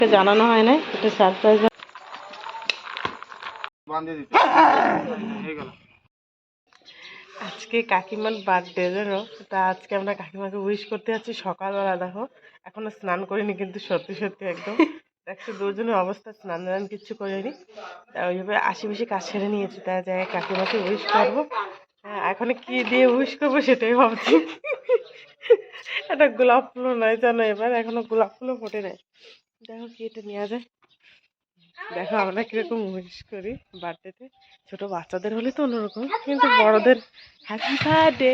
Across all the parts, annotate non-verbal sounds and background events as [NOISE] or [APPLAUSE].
জানানো হয় না এটা সারপ্রাইজ আজকে কাকিমার বার্থডে জানো তা আজকে আমরা কাকিমাকে উইশ করতে যাচ্ছি সকালবেলা দেখো। এখনও স্নান করিনি কিন্তু সত্যি সত্যি একদম। দেখছ দুজনের অবস্থা স্নান টান কিচ্ছু করিনি। তা ওইভাবে আশি বেশি কাজ সেরে নিয়েছি তাই যাই কাকিমাকে উইশ করব। হ্যাঁ এখন কি দিয়ে উইশ করব সেটাই ভাবছি। একটা গোলাপ ফুলও নয় জানো এবার এখনও গোলাপ ফুলও ফোটে নাই। দেখো কি এটা নেওয়া যায় দেখো আমরা কীরকম উইশ করি বার্থডেতে ছোট বাচ্চাদের হলে তো অন্যরকম কিন্তু বড়দের হ্যাপি বার্থডে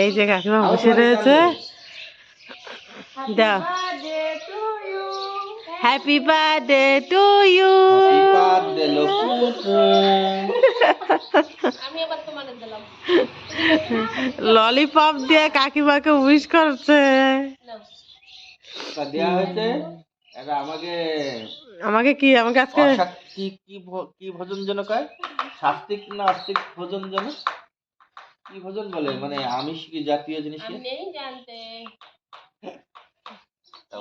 এই যে কাকিমা বসে রয়েছে। দাও। Happy birthday to you lollipop দিয়ে কাকিমাকে উইশ করছে। দেওয়া হয়েছে? আমাকে আমাকে কি আমাকে আজকে কি কি কি ভোজন যেন কয় সাত্বিক না আস্তিক ভোজন যেন কি ভোজন বলে? মানে আমিষ কি জাতীয় জিনিস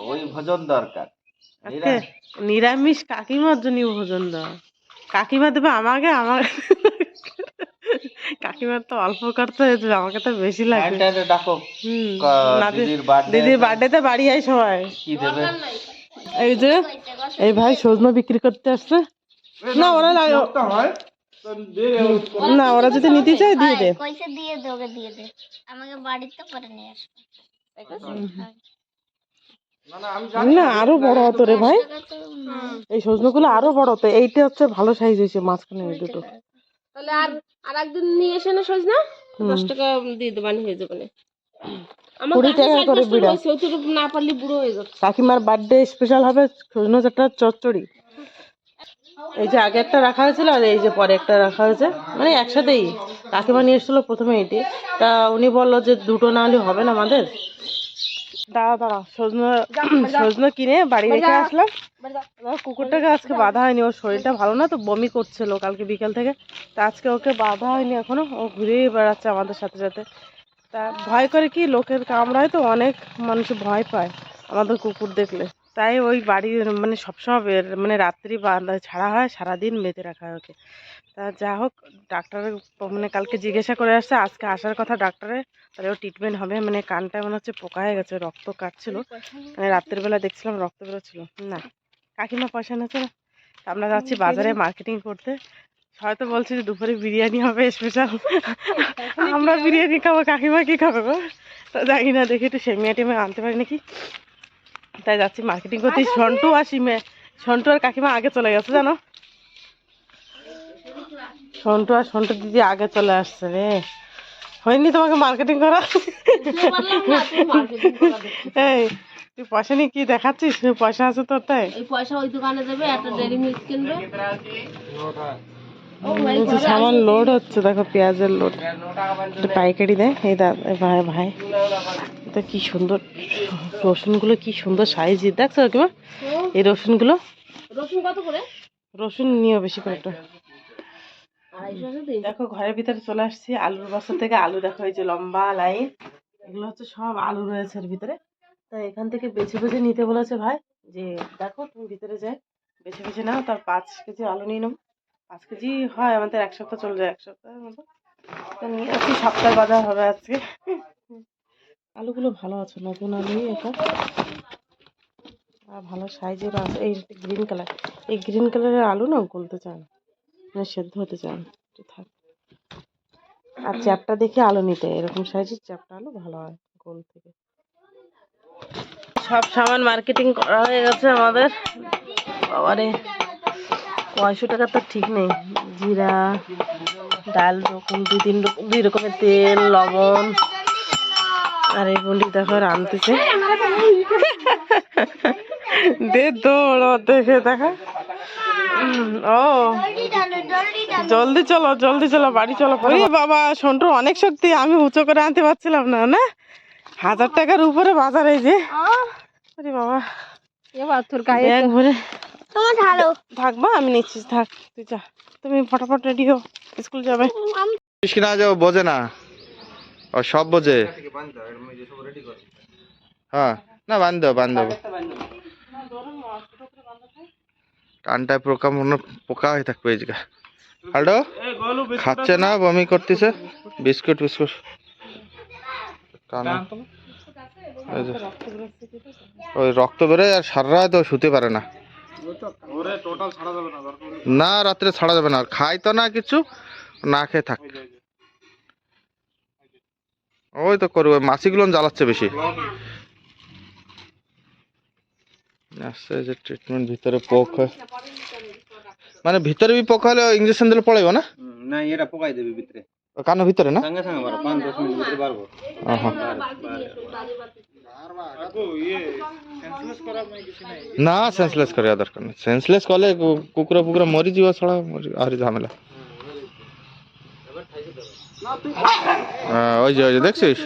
ওই ভোজন দরকার। নিরামিষ। কাকিমার জন্য ভোজন দাও। কাকিমা দেবে আমাকে আমার কাকিমার তো অল্প করতে হয়েছে আমাকে তো বেশি লাগে। হ্যাঁ, ডাকো। হুম দিদির birthday দিদির। বার্থডেতে বাড়ি আয় সবাই। কি দেবে? এই যে এই ভাই সজনা বিক্রি করতে আসছে। না ওরা না ওরা যদি নিতে চায় দিয়ে দে। পয়সা দিয়ে দে ওকে দিয়ে দে। আমাকে বাড়িতে করে নিয়ে আসবে। না না আমি না আরও বড় হতো রে ভাই। এই তো গুলো আরও বড় হতো এইটা হচ্ছে ভালো সাইজ হয়েছে মাঝখানে এই দুটো। তাহলে আর আর একদিন নিয়ে এসে না সজনা? দশ টাকা দিয়ে দেবানি হয়ে যাবে কুড়ি টাকা করে বিড়া। না পারলে বুড়ো হয়ে যাচ্ছে। কাকিমার বার্থডে স্পেশাল হবে সজনা চারটা চচ্চড়ি। এই যে আগে একটা রাখা হয়েছিল আর এই যে পরে একটা রাখা হয়েছে। মানে একসাথেই। কাকিমা নিয়ে এসেছিল প্রথমে এটি। তা উনি বলল যে দুটো না হলে হবে না আমাদের। দাঁড়া দাঁড়া সজনা সজনা কিনে বাড়ি রেখে আসলাম। কুকুরটাকে আজকে বাঁধা হয়নি। ওর শরীরটা ভালো না তো বমি করছিল কালকে বিকেল থেকে। তা আজকে ওকে বাঁধা হয়নি এখনও। ও ঘুরেই বেড়াচ্ছে আমাদের সাথে সাথে। তা ভয় করে কি? লোকের কামড়ায় তো অনেক মানুষ ভয় পায় আমাদের কুকুর দেখলে। তাই ওই বাড়ির মানে সবসময় মানে রাত্রি বাঁধা ছাড়া হয় সারাদিন বেঁধে রাখা হয় ওকে। তা যা হোক ডাক্তারের মানে কালকে জিজ্ঞাসা করে আসছে আজকে আসার কথা ডাক্তারে তাহলে ও ট্রিটমেন্ট হবে। মানে কানটায় মনে হচ্ছে পোকা হয়ে গেছে রক্ত কাটছিল। মানে রাত্রের বেলা দেখছিলাম রক্ত বেরোচ্ছিল। না কাকিমা পয়সা নিয়েছে না। তা আমরা যাচ্ছি বাজারে মার্কেটিং করতে। হয়তো বলছি যে দুপুরে বিরিয়ানি হবে স্পেশাল [LAUGHS] আমরা বিরিয়ানি খাব কাকিমা কি খাবে গো? তো জানি না দেখি একটু সেমিয়া টেমিয়া আনতে পারি নাকি? তাই যাচ্ছি মার্কেটিং করতে। সন্টু আর। সিমে সন্টু আর কাকিমা আগে চলে গেছে জানো? সন্টু আর সন্টু দিদি আগে চলে আসছে রে। হয়নি তোমাকে মার্কেটিং করা? এই তুই পয়সা নিয়ে কি দেখাচ্ছিস? পয়সা আছে তোর তাই? পয়সা ওই দোকানে দেবে একটা ডেরি মিল্ক কিনবে। সামান লোড হচ্ছে দেখো পেঁয়াজের লোড একটু পাইকারি দেয়। এই দা এই ভাই ভাই এটা কি সুন্দর। রসুনগুলো কি সুন্দর সাইজ দেখছ কিমা এই রসুনগুলো? রসুন কত করে? রসুন নিও বেশি করে একটু। দেখো ঘরের ভিতরে চলে আসছি। আলুর বাসা থেকে আলু দেখো এই যে লম্বা লাইন এগুলো হচ্ছে সব আলু রয়েছে এর ভিতরে। তাই এখান থেকে বেছে বেছে নিতে বলেছে ভাই যে দেখো তুমি ভিতরে যাই। বেছে বেছে নাও তার পাঁচ কেজি আলু নিয়ে নেব। পাঁচ কেজি হয়, আমাদের এক সপ্তাহ চলে যায়, এক সপ্তাহের মতো। নিয়ে আসছি সপ্তাহ বাজার হবে আজকে। আলুগুলো ভালো আছে, নতুন আলুই এটা। আর ভালো সাইজের আছে, এই গ্রিন কালার এই গ্রিন কালারের আলু না গলতে চায় না মানে সেদ্ধ হতে চায় না, একটু থাক। আর চ্যাপটা দেখে আলু নিতে, এরকম সাইজের চ্যাপটা আলু ভালো হয়, গোল থেকে। সব সামান মার্কেটিং করা হয়ে গেছে আমাদের। বাবারে। কয়শো টাকা তো ঠিক নেই। জিরা ডাল রকম দুই তিন রকম দুই রকমের তেল লবণ আর এই বন্ডি দেখো রাঁধতেছে। দে দৌড় দেখে দেখা। ও জলদি চলো জলদি চলো বাড়ি চলো। বাবা সন্টু অনেক শক্তি আমি উঁচু করে আনতে পারছিলাম না না? হাজার টাকার উপরে বাজার এই যে। বাবা। এবার তোর গায়ে ভরে তোমার ঢালো থাকবা আমি নিচ্ছি থাক তুই যা। তুমি ফটাফট রেডি হো স্কুল যাবে। কিনা যে ও বোঝে না। ও সব বোঝে। হ্যাঁ না বান্ধব বান্ধব টানটায় পোকা মনে পোকা হয়ে থাকবে এই জায়গা আল্টো খাচ্ছে না বমি করতেছে। Biscuit biscuit. কানা ওই রক্ত বেরোয় আর সারা রাত ও শুতে পারে না। না রাত্রে ছাড়া যাবে না। আর খাই তো না কিছু না খেয়ে থাক। ওই তো করবে মাছিগুলো জ্বালাচ্ছে বেশি। আসছে যে ট্রিটমেন্ট ভিতরে পোক হয়। মানে ভিতরে বি পোক হলে ইঞ্জেকশন দিলে পড়াইব না? না এটা পোকাই দেবে ভিতরে। কানের ভিতরে না? সঙ্গে সঙ্গে মিনিট ভিতরে পারব। না সেন্সলেস କରିବା ଦରକାର ନାହିଁ ସେନ୍ସଲେସ୍ କଲେ କୁ- କୁକୁର ଫୁକୁର ମରିଯିବ ଛଡ଼ା ମରି- ଆହୁରି ঝামেলা হ্যাঁ, ওই যে ওই যে দেখছিস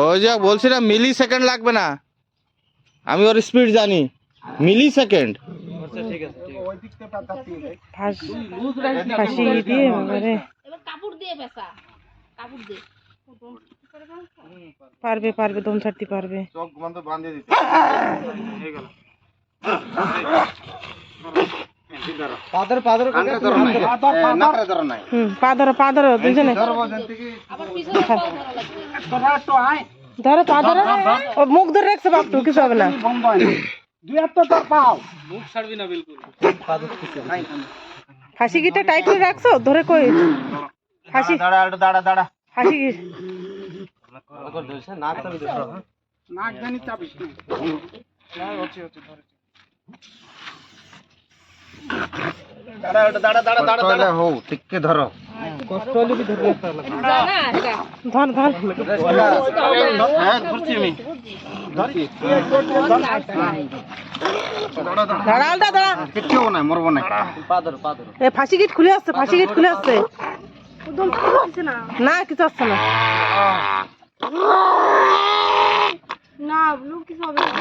ওই যে বলছি না মিলি সেকেন্ড লাগবে না আমি ওর স্পিড জানি মিলি সেকেন্ড ফাঁস- ফাঁসি দিয়ে এবারে এবার কাপড় দিয়ে বেসা কাপড় দিয়ে পারবে পারবে দম ছাড়তে পারবে। চোখ বন্ধ বাঁধিয়ে দিতে। পাদর পাদর ধরো পাও মুখ ধরে রাখছে বাপটু কিছু হবে না। ফাঁসি গিটা টাইট করে রাখছো? ধরে কই? ফাঁসি দাঁড়া দাঁড়া দাঁড়া। ফাঁসি নাক চাবি ধরো দাঁড়া একটু দাঁড়া দাঁড়া দাঁড়া দাঁড়া। হো টিকে ধরো। জানা এটা। ধর ধর। হ্যাঁ ধরছি আমি। দাঁড়া আলটা দাঁড়া কিচ্ছু না মরবো না। পাদর পাদর এ ফাঁসি গিট খুলে আসছে ফাঁসি গিট খুলে আসছে। না কিছু আসছে না ব্লু কিছু হবে না জলদি আমি আমি আসে আসে দাঁতের ভিতরে ঢুকে কিন্তু তোমার যে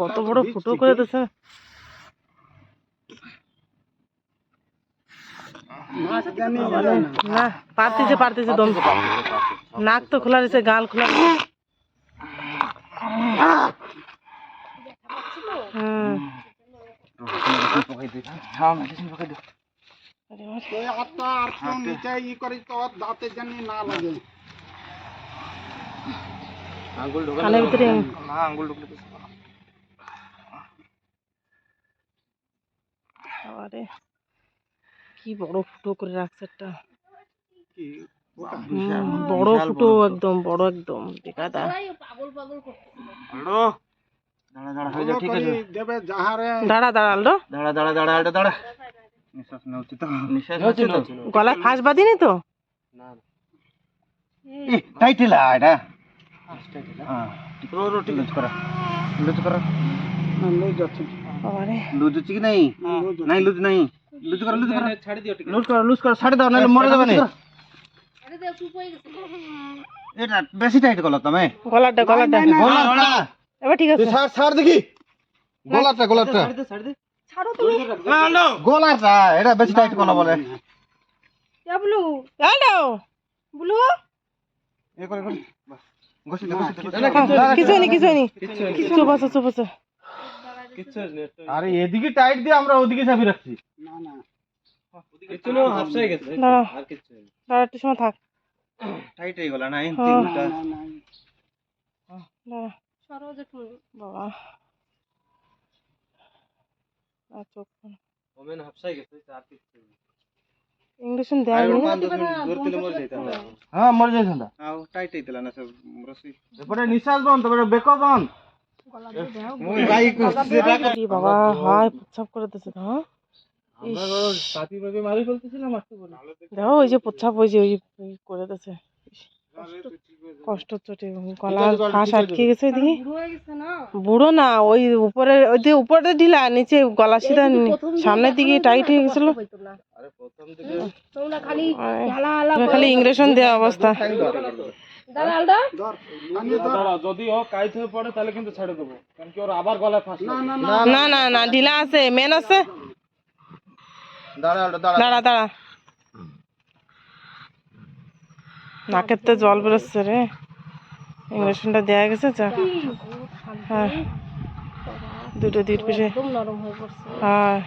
কত বড় করে দিছে না পারতেছে পারতেছে দম নাক তো খোলা রয়েছে গাল খোলা। হুম কি বড় ফুটো করে রাখছে একটা। বড়। ফুটো একদম বড় একদম দেখা দা পাগল পাগল করতে হ্যালো দাঁড়া দাঁড়া ঠিক আছে। দাঁড়া দাঁড়াল দাঁড়া দাঁড়া দাঁড়া দাঁড়া দাঁড়া। নিঃশ্বাস নাও তো। নিঃশ্বাস হচ্ছে তো। গলায় ফাঁস বাঁধিনি তো? টাইট লা এটা? হ্যাঁ। রো রো ঠিক লুজ করা। লুজ করা। আরে লুজ হচ্ছে কি নাই? নাই লুজ নাই। লুজ করা লুজ করা। ছাড়ি দিও ঠিক লুজ করা লুজ করা ছাড়ি দাও নাহলে মরে যাবে না। আরে দেখ চুপ হয়ে গেছে এটা বেশি টাইট করলা তুমি গলাটা গলাটা। গলা গলা এবার ঠিক আছে। ছাড় ছাড় দেখি। গলাটা গলাটা। ছাড়ো তুমি। গলাটা এটা বেশি টাইট করলা বলে। ব্লু। Hello blue? এ করে করে। দে ঘষি দে কিছু হয়নি কিছু হয়নি। চুপ আছে আরে এদিকে টাইট দিয়ে আমরা ওদিকে চাবি রাখছি। দাঁড়া। দাঁড়া একটু সময় থাক। টাইট হয়ে গেল না। তিনটা। দাঁড়া। সরো যে বাবা। আর চোখ ইংলিশন দেয় হ্যাঁ মরে যাইছন্তা আও টাইট হইতলা না সব রসি এপরে নিঃশ্বাস বন্ধ তারপরে বেক বন্ধ মুই ভাই কি বাবা হায় প্রচ্ছাপ করে দিচ্ছে তো হ্যাঁ সাথী ভাবে মারি ফেলতেছিলাম আসতে বলে দেখো ওই যে প্রচ্ছাপ ওই যে ওই করে দিচ্ছে কষ্ট চোটে গলা ফাঁস আটকে গেছে দেখি বুড়ো না? ওই উপরে ওই যে উপরে ঢিলা নিচে গলা সিধা সামনের দিকে টাইট হয়ে গেছিল। খালি ইংরেশন দেওয়া অবস্থা। যদি ও কাইত হয়ে পড়ে তাহলে কিন্তু ছেড়ে দেবো। কারণ কি ওর আবার গলায় ফাঁস না না না না না ঢিলা আছে মেন আছে। দাঁড়া দাঁড়া দাঁড়া দাঁড়া নাকের তো জল বেরোচ্ছে রে ইঞ্জেকশনটা দেওয়া গেছে যা হ্যাঁ দুটো দুই পিসে নরম হয়ে হ্যাঁ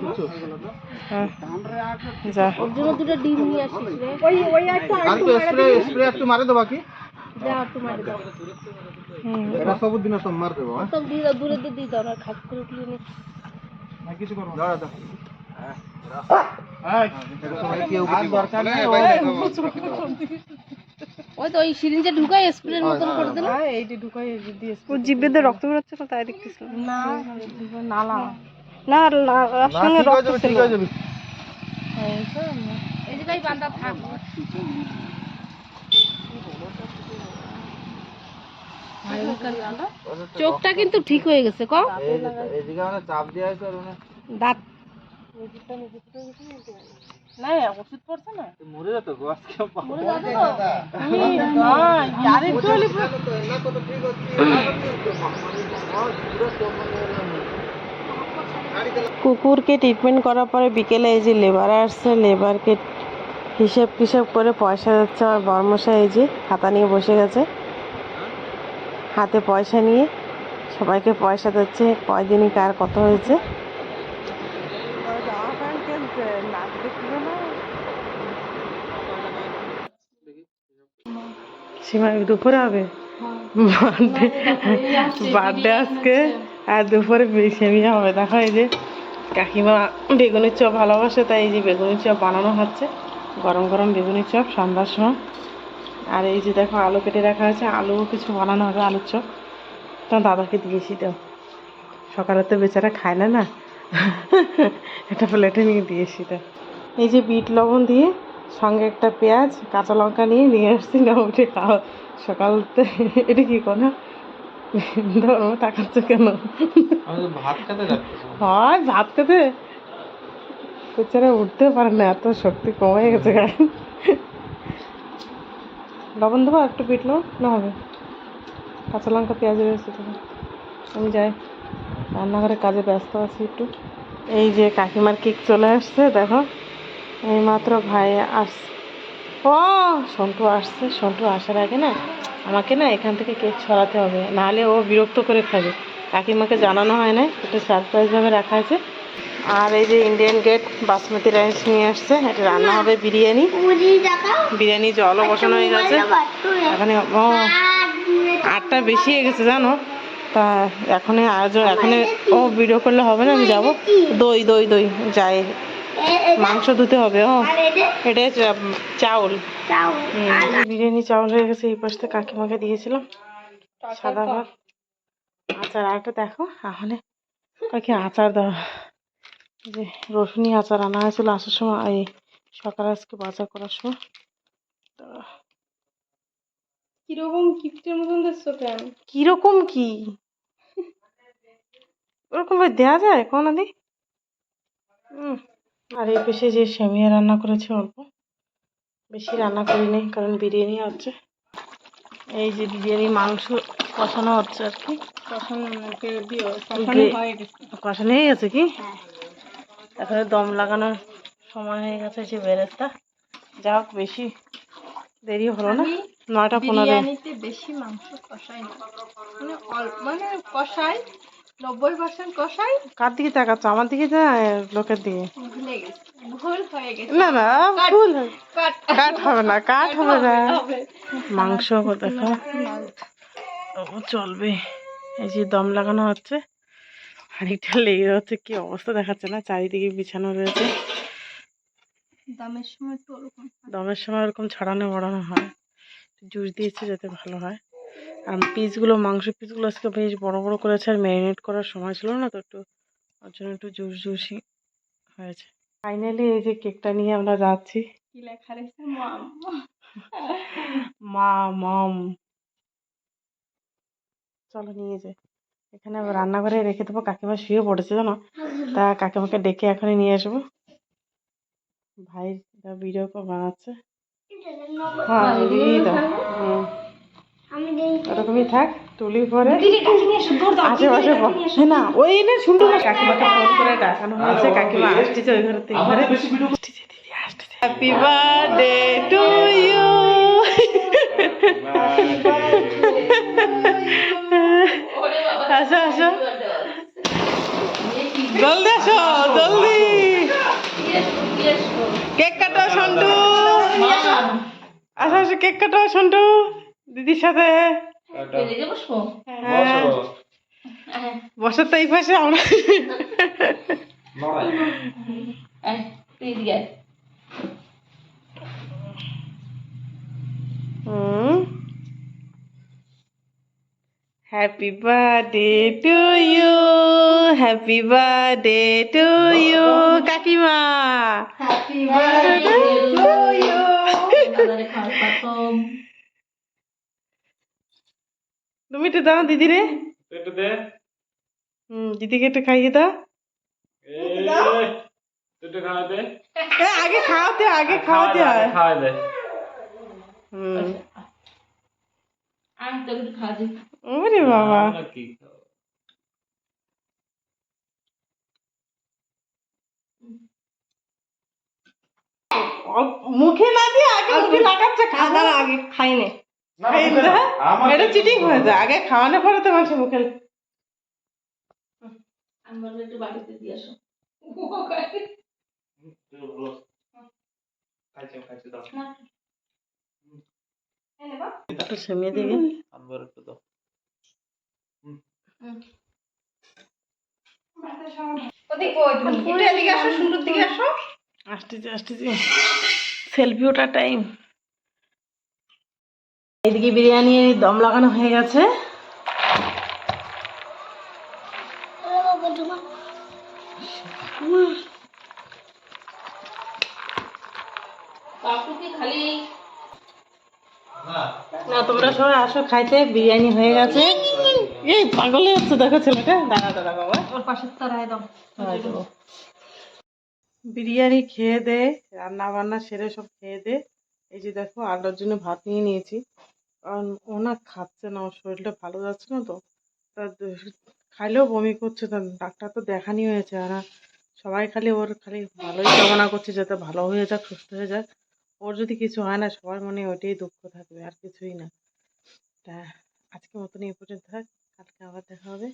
কিছু হ্যাঁ হ্যাঁ করব দাঁড়া ওই তো ওই সিরিঞ্জে ঢুকাই স্প্রের মতন করে দিল এইটি ঢুকাই দিয়ে ও জিভে দিয়ে রক্ত বেরোচ্ছে না তাই দেখতেছিলাম না নালা না না না ঠিক ঠিক যাবে এই জায়গায় বান্ধা থাক চোখটা কিন্তু ঠিক হয়ে গেছে ক এইদিকে চাপ দিয়ে আছে আর মানে দাঁত না ওষুধ পড়ছে না? মরে যেত গো আজকে আর একটু হলে কুকুরকে ট্রিটমেন্ট করার পরে বিকেলে এই যে লেবার আসছে লেবারকে হিসেব টিসেব করে পয়সা যাচ্ছে আমার বর্মশা এই যে খাতা নিয়ে বসে গেছে। হাতে পয়সা নিয়ে সবাইকে পয়সা দিচ্ছে কয়দিনই কার কত হয়েছে। সীমা দুপুরে হবে? বার্থডে আজকে। আর দুপুরে সেমিয়া হবে। দেখো এই যে কাকিমা বেগুনের চপ ভালোবাসে, তাই এই যে বেগুনের চপ বানানো হচ্ছে। গরম গরম বেগুনের চপ সন্ধ্যার সময়। আর এই যে দেখো আলু কেটে রাখা আছে আলুও কিছু বানানো হবে, আলুর চপ। তোমার দাদাকে দিয়েছি তো। সকালে তো বেচারা খায় না না? [LAUGHS] একটা প্লেটে নিয়ে দিয়েছি তো। এই যে বিট লবণ দিয়ে সঙ্গে একটা পেঁয়াজ কাঁচা লঙ্কা নিয়ে নিয়ে আসছি না উঠে খাওয়া। সকালতে এটা কি কোনো ধরো তাকাচ্ছ কেন? হয় ভাত খেতে? বেচারা উঠতে পারে না এত শক্তি কমে গেছে লবণ দেবো একটু লবণ না হবে? কাঁচা লঙ্কা পেঁয়াজ রয়েছে তো। আমি যাই রান্নাঘরে কাজে ব্যস্ত আছি একটু। এই যে কাকিমার কেক চলে আসছে দেখো। এই মাত্র ভাই আস ও, সন্টু আসছে। সন্টু আসার আগে না, আমাকে না এখান থেকে কেক ছড়াতে হবে। নাহলে ও বিরক্ত করে খাবে। কাকিমাকে জানানো হয় না এটা সারপ্রাইজভাবে রাখা আছে। আর এই যে ইন্ডিয়ান গেট বাসমতি রাইস নিয়ে আসছে। এটা রান্না হবে বিরিয়ানি। বিরিয়ানি জলও বসানো হয়ে গেছে। এখানে, ও, আটটা বেশি হয়ে গেছে, জানো? তা এখনই আয়োজন এখনই ও ভিডিও করলে হবে না, আমি যাব। দই দই দই, যাই। মাংস ধুতে হবে ও। এটা চাউল। হুম, বিরিয়ানি চাউল হয়ে গেছে এই পাশ কাকিমাকে দিয়েছিলাম সাদা ভাত। আচার আরেকটা দেখো এখানে কাকি আচার দাও যে রসুনি আচার আনা হয়েছিল আসার সময় এই সকালে আজকে বাজার করার সময়। কীরকম কিপ্টের মতন দেখছ কেন? কীরকম কি? ওরকম ভাবে দেওয়া যায় কোনো দি উম, আর এই পেশে যে সেমিয়া রান্না করেছে অল্প বেশি রান্না করিনি কারণ বিরিয়ানি হচ্ছে। এই যে বিরিয়ানি মাংস কষানো হচ্ছে আর কি। কষানো গ্রে- কষানো হয়ে গেছে। কি? তারপরে দম লাগানোর সময় হয়ে গেছে যে বেরেস্তা। যা হোক বেশি দেরি হলো না। নয়টা পনেরো। বেশি মাংস কষাই না। মানে মানে কষাই নব্বই পার্সেন্ট কষাই? কার দিকে তাকাচ্ছ? আমার দিকে যা লোকের দিকে। ভুলে গেছি। ভুল হয়ে গেছে। না না ভুল কাট। হবে না কাট হবে না। মাংস দেখো। চলবে। এই যে দম লাগানো হচ্ছে। হাঁড়িটা লেগে হচ্ছে কি অবস্থা দেখাচ্ছে না চারিদিকে বিছানো রয়েছে। দামের সময় তো ওরকম দমের সময় ওরকম ছড়ানো বড়ানো হয় জুস দিয়েছে যাতে ভালো হয়। পিসগুলো মাংস পিসগুলো আজকে বেশ বড় বড় করেছে আর ম্যারিনেট করার সময় ছিল না তো একটু ওর জন্য একটু জুস জুসই হয়েছে। ফাইনালি এই যে কেকটা নিয়ে আমরা যাচ্ছি। কি লেখা রয়েছে মাম? মা মম। চলো নিয়ে যাই। এখানে রান্নাঘরে রেখে দেবো কাকিমা শুয়ে পড়েছে জানো? তা কাকিমাকে ডেকে এখনই নিয়ে আসব। ভাই ভিডিও বানাচ্ছে। হ্যাঁ দিদি হুম। থাক তুলি পরে। ওই না কাকিমা ঘরে ইউ আসো জলদি জলদি। কেক কাটো সন্টু। আসো আসো কেক কাটো সন্টু। বসবো? হ্যাঁ। বসার তো এই পাশে আমরা। Happy birthday to you happy birthday to you কাকিমা। দাদারে। তুমি একটু দাও দিদি রে। একটু দে। হুম দিদিকে একটু খাইয়ে দাও। একটু আগে খাওয়াতে আগে খাওয়াতে হয় হুম। আমি একটু ওরে বাবা। কি মুখে না দিয়ে আগে মুখে লাগাচ্ছে খাওয়া আগে খাই নে খাই না এটা চিটিং হয়ে আগে খাওয়ানোর পরে তো মানুষের মুখে আমি বলব একটু বাড়িতে দিয়ে আসো। একটু সেমিয়ে দিবি। আনবার একটু দাও। সেলফি ওঠা টাইম এদিকে বিরিয়ানি দম লাগানো হয়ে গেছে। না তোমরা সবাই আসো খাইতে। বিরিয়ানি হয়ে গেছে। এই পাগলে হচ্ছে দেখো ছেলেটা। দাঁড়া দাঁড়া বাবা ওর পাশে তারাই দাও। বিরিয়ানি খেয়ে দে রান্না বান্না সেরে সব খেয়ে দে। এই যে দেখো আলোর জন্য ভাত নিয়ে নিয়েছি। কারণ ও না খাচ্ছে না, ওর শরীরটা ভালো যাচ্ছে না তো। তা খাইলেও বমি করছে, তা ডাক্তার তো দেখানি হয়েছে আর সবাই খালি ওর খালি ভালোই কামনা করছে, যাতে ভালো হয়ে যাক, সুস্থ হয়ে যাক। ওর যদি কিছু হয় না, সবার মনে ওইটাই দুঃখ থাকবে, আর কিছুই না। তা আজকে মতন এই পর্যন্ত থাক কালকে আবার দেখা হবে।